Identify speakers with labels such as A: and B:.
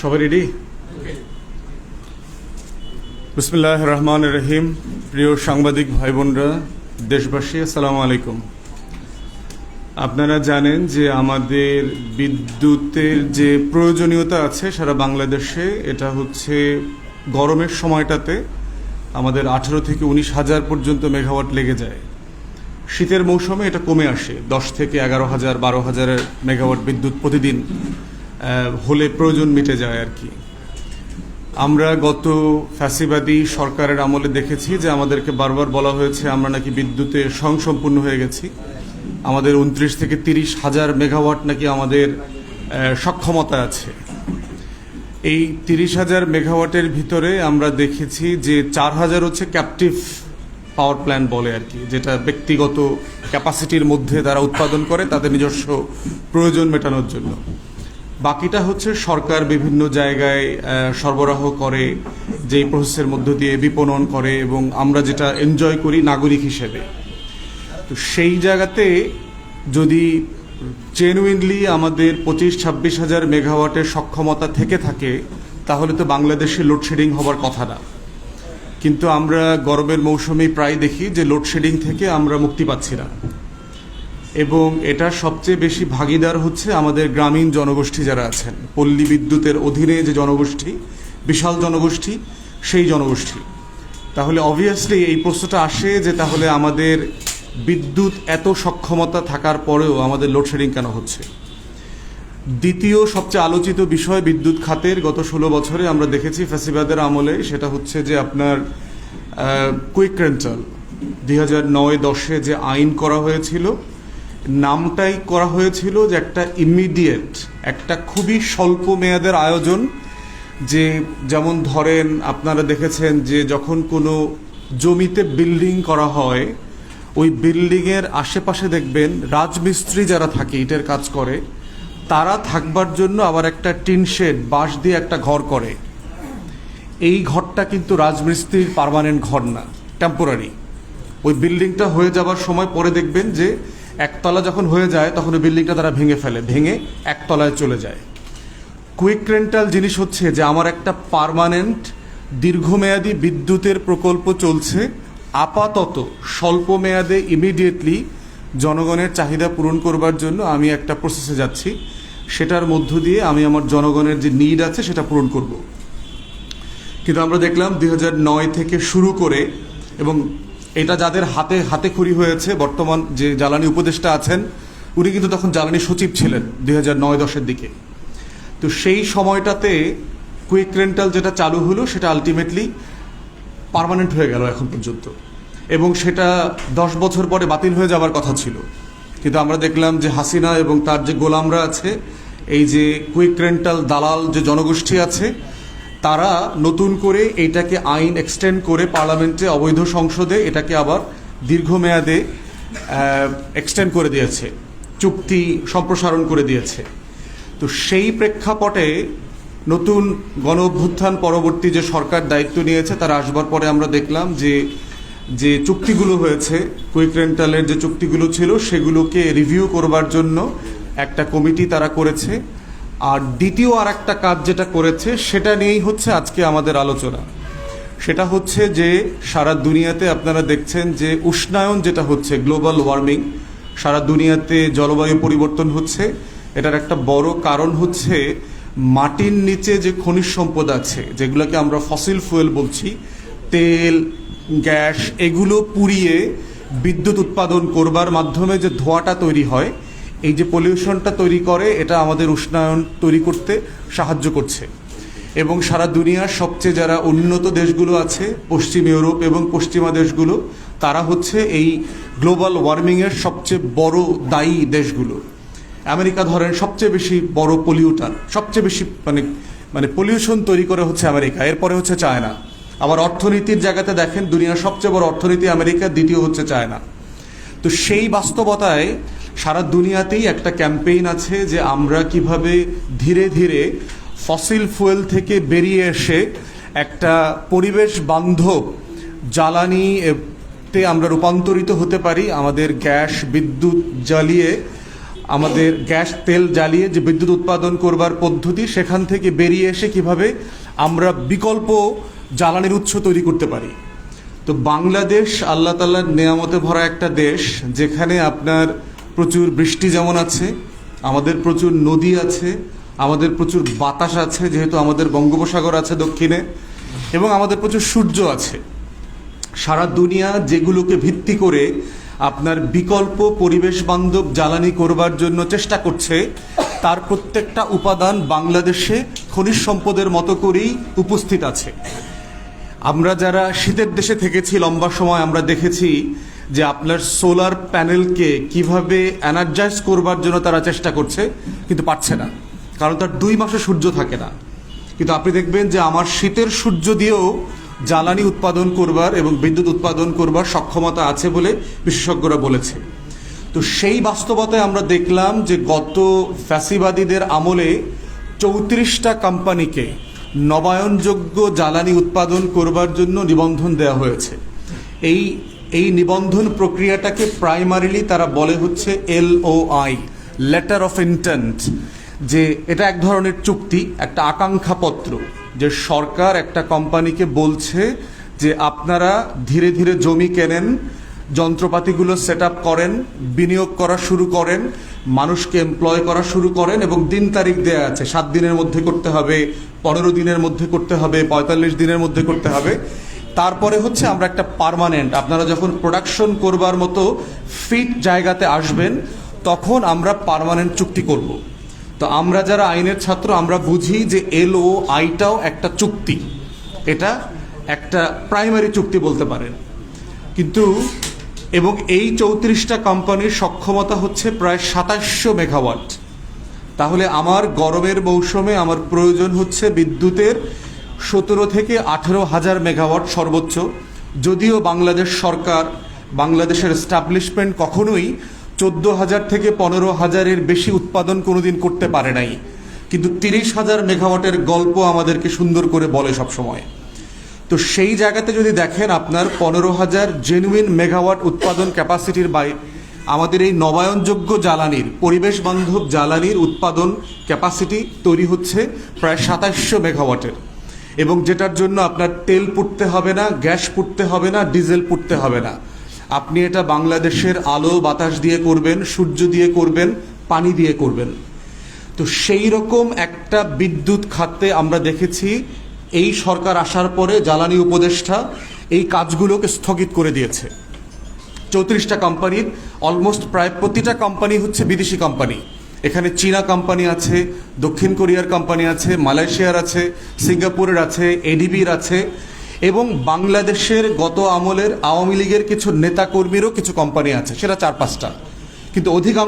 A: সবাই রেডি বিসমুল্লাহ রহমান রহিম প্রিয় সাংবাদিক ভাই বোনরা দেশবাসী, আসসালামু আলাইকুম। আপনারা জানেন যে আমাদের বিদ্যুতের যে প্রয়োজনীয়তা আছে সারা বাংলাদেশে, এটা হচ্ছে গরমের সময়টাতে আমাদের আঠেরো থেকে উনিশ হাজার পর্যন্ত মেগাওয়াট লেগে যায়। শীতের মৌসুমে এটা কমে আসে, দশ থেকে এগারো হাজার, বারো হাজারের মেগাওয়াট বিদ্যুৎ প্রতিদিন। হলে প্রয়োজন মিটে যায় আর কি। আমরা গত ফ্যাসিবাদী সরকারের আমলে দেখেছি যে আমাদেরকে বারবার বলা হয়েছে, আমরা নাকি বিদ্যুতে স্বয়ংসম্পূর্ণ হয়ে গেছি। আমাদের উনত্রিশ থেকে তিরিশ হাজার মেগাওয়াট নাকি আমাদের সক্ষমতা আছে। এই তিরিশ হাজার মেগাওয়াটের ভিতরে আমরা দেখেছি যে চার হাজার হচ্ছে ক্যাপটিভ পাওয়ার প্ল্যান্ট বলে আর কি, যেটা ব্যক্তিগত ক্যাপাসিটির মধ্যে তারা উৎপাদন করে, তাদের নিজস্ব প্রয়োজন মেটানোর জন্য। বাকিটা হচ্ছে সরকার বিভিন্ন জায়গায় সরবরাহ করে, যেই প্রসেসের মধ্য দিয়ে বিপণন করে এবং আমরা যেটা এনজয় করি নাগরিক হিসেবে। তো সেই জায়গাতে যদি জেনুইনলি আমাদের পঁচিশ, ছাব্বিশ হাজার মেগাওয়াটের সক্ষমতা থেকে থাকে, তাহলে তো বাংলাদেশে লোডশেডিং হবার কথা না। কিন্তু আমরা গরমের মৌসুমে প্রায় দেখি যে লোডশেডিং থেকে আমরা মুক্তি পাচ্ছি না। এবং এটা সবচেয়ে বেশি ভাগিদার হচ্ছে আমাদের গ্রামীণ জনগোষ্ঠী যারা আছেন। পল্লী বিদ্যুতের অধীনে যে জনগোষ্ঠী, বিশাল জনগোষ্ঠী, সেই জনগোষ্ঠী। তাহলে অবভিয়াসলি এই প্রশ্নটা আসে যে তাহলে আমাদের বিদ্যুৎ এত সক্ষমতা থাকার পরেও আমাদের লোডশেডিং কেন হচ্ছে? দ্বিতীয় সবচেয়ে আলোচিত বিষয় বিদ্যুৎ খাতের, গত ষোলো বছরে আমরা দেখেছি ফ্যাসিবাদের আমলে সেটা হচ্ছে যে আপনার কুইক রেন্টাল দুই হাজার নয় দশে যে আইন করা হয়েছিল নামটাই করা হয়েছিল যে একটা ইমিডিয়েট একটা খুবই স্বল্প মেয়াদের আয়োজন, যে যেমন ধরেন আপনারা দেখেছেন যে যখন কোনো জমিতে বিল্ডিং করা হয়, ওই বিল্ডিংয়ের আশেপাশে দেখবেন রাজমিস্ত্রি যারা থাকে, ইটের কাজ করে, তারা থাকবার জন্য আবার একটা টিনশেড বাঁশ দিয়ে একটা ঘর করে। এই ঘরটা কিন্তু রাজমিস্ত্রির পার্মানেন্ট ঘর না টেম্পোরারি ওই বিল্ডিংটা হয়ে যাবার সময় পরে দেখবেন যে একতলা যখন হয়ে যায়, তখন ওই বিল্ডিংটা তারা ভেঙে ফেলে, ভেঙে একতলায় চলে যায়। কুইক রেন্টাল জিনিস হচ্ছে যে, আমার একটা পার্মানেন্ট দীর্ঘমেয়াদী বিদ্যুতের প্রকল্প চলছে। আপাতত স্বল্প মেয়াদে ইমিডিয়েটলি জনগণের চাহিদা পূরণ করবার জন্য আমি একটা প্রসেসে যাচ্ছি। সেটার মধ্য দিয়ে আমি আমার জনগণের যে নিড আছে, সেটা পূরণ করব। কিন্তু আমরা দেখলাম দুই থেকে শুরু করে এবং এটা যাদের হাতে হাতে খড়ি হয়েছে, বর্তমান যে জ্বালানি উপদেষ্টা আছেন, উনি কিন্তু তখন জ্বালানি সচিব ছিলেন দুই হাজার নয় দশের দিকে। তো সেই সময়টাতে কুইক রেন্টাল যেটা চালু হলো, সেটা আলটিমেটলি পার্মানেন্ট হয়ে গেল এখন পর্যন্ত। এবং সেটা দশ বছর পরে বাতিল হয়ে যাওয়ার কথা ছিল। কিন্তু আমরা দেখলাম যে হাসিনা এবং তার যে গোলামরা আছে, এই যে কুইক রেন্টাল দালাল যে জনগোষ্ঠী আছে তারা নতুন করে এটাকে আইন এক্সটেন্ড করে পার্লামেন্টে, অবৈধ সংসদে এটাকে আবার দীর্ঘমেয়াদে এক্সটেন্ড করে দিয়েছে, চুক্তি সম্প্রসারণ করে দিয়েছে। তো সেই প্রেক্ষাপটে নতুন গণ অভ্যুত্থান পরবর্তী যে সরকার দায়িত্ব নিয়েছে, তারা আসবার পরে আমরা দেখলাম যে যে চুক্তিগুলো হয়েছে, কুইক রেন্টালের যে চুক্তিগুলো ছিল, সেগুলোকে রিভিউ করবার জন্য একটা কমিটি তারা করেছে। আর দ্বিতীয় আর একটা কাজ যেটা করেছে, সেটা নিয়েই হচ্ছে আজকে আমাদের আলোচনা। সেটা হচ্ছে যে সারা দুনিয়াতে আপনারা দেখছেন যে উষ্ণায়ন যেটা হচ্ছে, গ্লোবাল ওয়ার্মিং, সারা দুনিয়াতে জলবায়ু পরিবর্তন হচ্ছে। এটার একটা বড় কারণ হচ্ছে মাটির নিচে যে খনিজ সম্পদ আছে, যেগুলোকে আমরা ফসিল ফুয়েল বলছি, তেল, গ্যাস, এগুলো পুড়িয়ে বিদ্যুৎ উৎপাদন করবার মাধ্যমে যে ধোঁয়াটা তৈরি হয় এই যে পলিউশনটা তৈরি করে, এটা আমাদের উষ্ণায়ন তৈরি করতে সাহায্য করছে। এবং সারা দুনিয়ার সবচেয়ে যারা উন্নত দেশগুলো আছে, পশ্চিম ইউরোপ এবং পশ্চিমা দেশগুলো, তারা হচ্ছে এই গ্লোবাল ওয়ার্মিংয়ের সবচেয়ে বড় দায়ী দেশগুলো। আমেরিকা ধরেন সবচেয়ে বেশি বড় পলিউটার সবচেয়ে বেশি মানে মানে পলিউশন তৈরি করে হচ্ছে আমেরিকা, এরপরে হচ্ছে চায়না। আবার অর্থনীতির জায়গাতে দেখেন, দুনিয়ার সবচেয়ে বড় অর্থনীতি আমেরিকা, দ্বিতীয় হচ্ছে চায়না। তো সেই বাস্তবতায় সারা দুনিয়াতেই একটা ক্যাম্পেইন আছে যে আমরা কীভাবে ধীরে ধীরে ফসিল ফুয়েল থেকে বেরিয়ে এসে একটা পরিবেশ বান্ধব জ্বালানি তে আমরা রূপান্তরিত হতে পারি। আমাদের গ্যাস, বিদ্যুৎ জ্বালিয়ে, আমাদের গ্যাস, তেল জ্বালিয়ে যে বিদ্যুৎ উৎপাদন করবার পদ্ধতি, সেখান থেকে বেরিয়ে এসে কীভাবে আমরা বিকল্প জ্বালানির উৎস তৈরি করতে পারি। তো বাংলাদেশ আল্লাহ তাল্লার নেয়ামতে ভরা একটা দেশ, যেখানে আপনার প্রচুর বৃষ্টি যেমন আছে, আমাদের প্রচুর নদী আছে, আমাদের প্রচুর বাতাস আছে, যেহেতু আমাদের বঙ্গোপসাগর আছে দক্ষিণে, এবং আমাদের প্রচুর সূর্য আছে। সারা দুনিয়া যেগুলোকে ভিত্তি করে আপনার বিকল্প পরিবেশ বান্ধব জ্বালানি করবার জন্য চেষ্টা করছে, তার প্রত্যেকটা উপাদান বাংলাদেশে খনিজ সম্পদের মতো করেই উপস্থিত আছে। আমরা যারা শীতের দেশে থেকেছি, লম্বা সময় আমরা দেখেছি যে আপনার সোলার প্যানেলকে কীভাবে এনার্জাইজ করবার জন্য তারা চেষ্টা করছে, কিন্তু পারছে না। কারণ তার দুই মাসে সূর্য থাকে না। কিন্তু আপনি দেখবেন যে আমার শীতের সূর্য দিয়েও জ্বালানি উৎপাদন করবার এবং বিদ্যুৎ উৎপাদন করবার সক্ষমতা আছে বলে বিশেষজ্ঞরা বলেছে। তো সেই বাস্তবতায় আমরা দেখলাম যে গত ফ্যাসিবাদীদের আমলে চৌত্রিশটা কোম্পানিকে নবায়নযোগ্য জ্বালানি উৎপাদন করবার জন্য নিবন্ধন দেওয়া হয়েছে। এই এই নিবন্ধন প্রক্রিয়াটাকে প্রাইমারিলি তারা বলে হচ্ছে এলওআই লেটার অফ ইন্টেন্ট যে এটা এক ধরনের চুক্তি, একটা আকাঙ্ক্ষাপত্র, যে সরকার একটা কোম্পানিকে বলছে যে আপনারা ধীরে ধীরে জমি কেনেন, যন্ত্রপাতিগুলো সেট আপ করেন, বিনিয়োগ করা শুরু করেন, মানুষকে এমপ্লয় করা শুরু করেন এবং দিন তারিখ দেয়া আছে। সাত দিনের মধ্যে করতে হবে, পনেরো দিনের মধ্যে করতে হবে, পঁয়তাল্লিশ দিনের মধ্যে করতে হবে। তারপরে হচ্ছে আমরা একটা পার্মানেন্ট আপনারা যখন প্রোডাকশন করবার মতো ফিট জায়গাতে আসবেন, তখন আমরা পার্মানেন্ট চুক্তি করব। তো আমরা যারা আইনের ছাত্র, আমরা বুঝি যে এল ও আইটাও একটা চুক্তি। এটা একটা প্রাইমারি চুক্তি বলতে পারেন। কিন্তু, এবং এই চৌত্রিশটা কোম্পানির সক্ষমতা হচ্ছে প্রায় সাতাশশো মেগাওয়াট তাহলে আমার গরমের মৌসুমে আমার প্রয়োজন হচ্ছে বিদ্যুতের সতেরো থেকে আঠেরো হাজার মেগাওয়াট সর্বোচ্চ, যদিও বাংলাদেশ সরকার, বাংলাদেশের এস্টাবলিশমেন্ট কখনোই চোদ্দ হাজার থেকে পনেরো হাজারের বেশি উৎপাদন কোনোদিন করতে পারে নাই। কিন্তু তিরিশ হাজার মেগাওয়াটের গল্প আমাদেরকে সুন্দর করে বলে সবসময়। তো সেই জায়গাতে যদি দেখেন আপনার পনেরো হাজার জেনুইন মেগাওয়াট উৎপাদন ক্যাপাসিটির বাই আমাদের এই নবায়নযোগ্য জ্বালানির, পরিবেশ বান্ধব জ্বালানির উৎপাদন ক্যাপাসিটি তৈরি হচ্ছে প্রায় সাতাশশো মেগাওয়াটের এবং যেটার জন্য আপনার তেল পুড়তে হবে না, গ্যাস পুড়তে হবে না, ডিজেল পুড়তে হবে না। আপনি এটা বাংলাদেশের আলো, বাতাস দিয়ে করবেন, সূর্য দিয়ে করবেন, পানি দিয়ে করবেন। তো সেই রকম একটা বিদ্যুৎ খাতে আমরা দেখেছি, এই সরকার আসার পরে জ্বালানি উপদেষ্টা এই কাজগুলোকে স্থগিত করে দিয়েছে। চৌত্রিশটা কোম্পানির অলমোস্ট প্রায় প্রতিটা কোম্পানি হচ্ছে বিদেশি কোম্পানি। এখানে চীনা কোম্পানি আছে, দক্ষিণ কোরিয়ার কোম্পানি আছে, মালয়েশিয়ার আছে, সিঙ্গাপুরের আছে এডিবির আছে, এবং বাংলাদেশের গত আমলের আওয়ামী লীগের কিছু নেতাকর্মীরও কিছু কোম্পানি আছে, সেটা চার পাঁচটা। কিন্তু অধিকাংশ